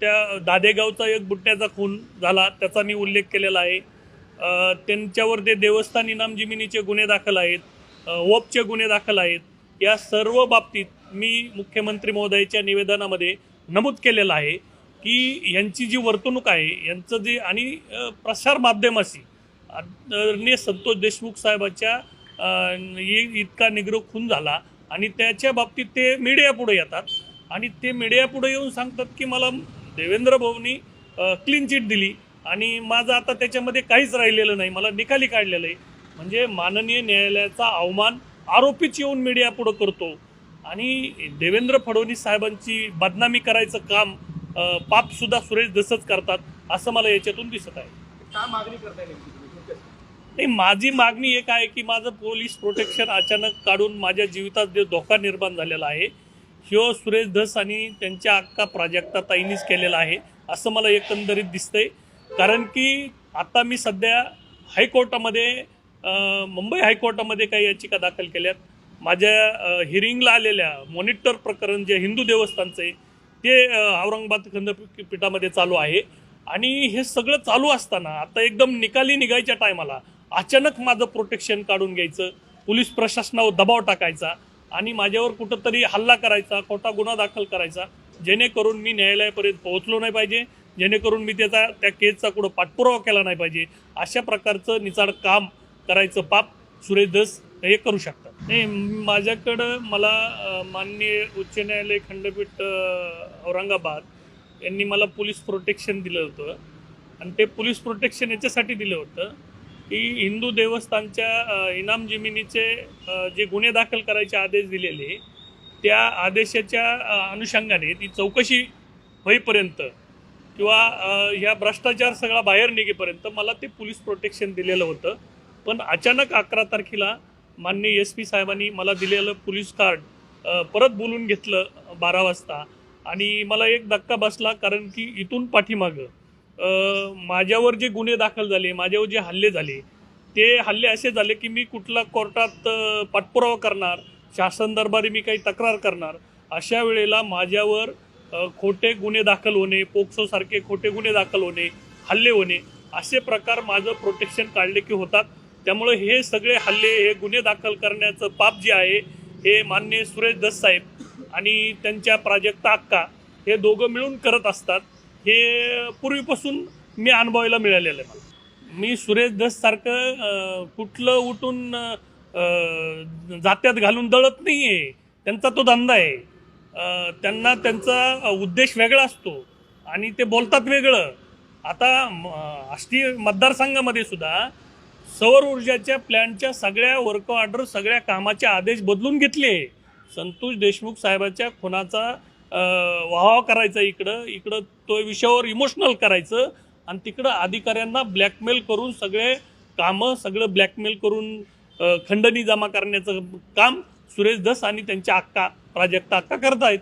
त्या दादेगावचा एक बुट्ट्याचा खून झाला त्याचा मी उल्लेख केलेला आहे. त्यांच्यावर ते देवस्थान इनाम जिमिनीचे गुन्हे दाखल आहेत वपचे गुन्हे दाखल आहेत या सर्व बाबतीत मी मुख्यमंत्री महोदयाच्या निवेदनामध्ये नमूद केलेलं आहे की यांची जी वर्तणूक आहे यांचं जे आणि प्रसार माध्यमाशी आदरणीय संतोष देशमुख साहेबाच्या इतका निग्र खून झाला आणि त्याच्या बाबतीत ते मीडियापुढे येतात. आणि ते मीडियापुढे येऊन सांगतात की मला देवेंद्र भाऊनी क्लीन चिट दिली. आणि माझं आता त्याच्यामध्ये काहीच राहिलेलं नाही. मला निकाली काढलेलं आहे. म्हणजे माननीय न्यायालयाचा अवमान आरोपीच येऊन मीडिया पुढं करतो. आणि देवेंद्र फडणवीस साहेबांची बदनामी करायचं काम अ, पापसुद्धा सुरेश दसच करतात असं मला याच्यातून दिसत आहे. काय मागणी? नाही माझी मागणी एक आहे की माझं पोलीस प्रोटेक्शन अचानक काढून माझ्या जीवितात जो धोका निर्माण झालेला आहे ह्यो सुरेश धस आणि त्यांच्या अक्का प्राजक्ता ताईंनीच केलेला आहे असं मला एकंदरीत दिसतंय. कारण की आता मी सध्या हायकोर्टामध्ये मुंबई हायकोर्टामध्ये काही याचिका दाखल केल्यात. माझ्या हिरिंगला आलेल्या मॉनिटर प्रकरण जे हिंदू देवस्थानचं आहे ते औरंगाबाद खंडपीठामध्ये चालू आहे. आणि हे सगळं चालू असताना आता एकदम निकाली निघायच्या टायमाला अचानक माझं प्रोटेक्शन काढून घ्यायचं पोलीस प्रशासनावर दबाव टाकायचा आणि माझ्यावर कुठंतरी हल्ला करायचा खोटा गुन्हा दाखल करायचा जेणेकरून मी न्यायालयापर्यंत पोहोचलो नाही पाहिजे जेणेकरून मी त्याचा त्या केसचा कुठं पाठपुरावा केला नाही पाहिजे अशा प्रकारचं निचाड काम करायचं पाप सुरेश दस हे करू शकतात. नाही माझ्याकडं मला माननीय उच्च न्यायालय खंडपीठ औरंगाबाद यांनी मला पोलीस प्रोटेक्शन दिलं होतं. आणि ते पोलीस प्रोटेक्शन याच्यासाठी दिलं होतं. की हिंदू देवस्थानच्या इनाम जमिनीचे जे गुन्हे दाखल करायचे आदेश दिलेले त्या आदेशाच्या अनुषंगाने ती चौकशी होईपर्यंत किंवा ह्या भ्रष्टाचार सगळा बाहेर निघेपर्यंत मला ते पोलीस प्रोटेक्शन दिलेलं होतं. पण अचानक अकरा तारखेला माननीय एस पी साहेबांनी मला दिलेलं पोलीस कार्ड परत बोलून घेतलं बारा वाजता. आणि मला एक धक्का बसला कारण की इथून पाठीमागं माझ्यावर जे गुन्हे दाखल झाले माझ्यावर जे हल्ले झाले ते हल्ले असे झाले की मी कुठला कोर्टात पाठपुरावा करणार शासन दरबारी मी काही तक्रार करणार अशा वेळेला माझ्यावर खोटे गुन्हे दाखल होणे पोक्सोसारखे खोटे गुन्हे दाखल होणे हल्ले होणे असे प्रकार माझं प्रोटेक्शन काढले की होतात. त्यामुळे हे सगळे हल्ले हे गुन्हे दाखल करण्याचं पाप जे आहे हे मान्य सुरेश दस साहेब आणि त्यांच्या प्राजक्ता अक्का हे दोघं मिळून करत असतात. हे पूर्वीपासून मी अनुभवायला मिळालेलं आहे मला. मी सुरेश दस सारखं कुठलं उठून जात्यात घालून दळत नाही आहे त्यांचा तो धंदा आहे. त्यांना त्यांचा उद्देश वेगळा असतो. आणि ते बोलतात वेगळं. आता म, आष्टी मतदारसंघामध्ये सुद्धा सौर ऊर्जाच्या प्लॅनच्या सगळ्या वर्क ऑर्डर सगळ्या कामाचे आदेश बदलून घेतले. संतोष देशमुख साहेबाच्या खुनाचा व्हावा करायचा इकडं इकडं तो विषयावर इमोशनल करायचं आणि तिकडं अधिकाऱ्यांना ब्लॅकमेल करून सगळे कामं सगळं ब्लॅकमेल करून खंडणी जमा करण्याचं काम सुरेश धस आणि त्यांच्या अक्का प्राजक्ता अक्का करतायत.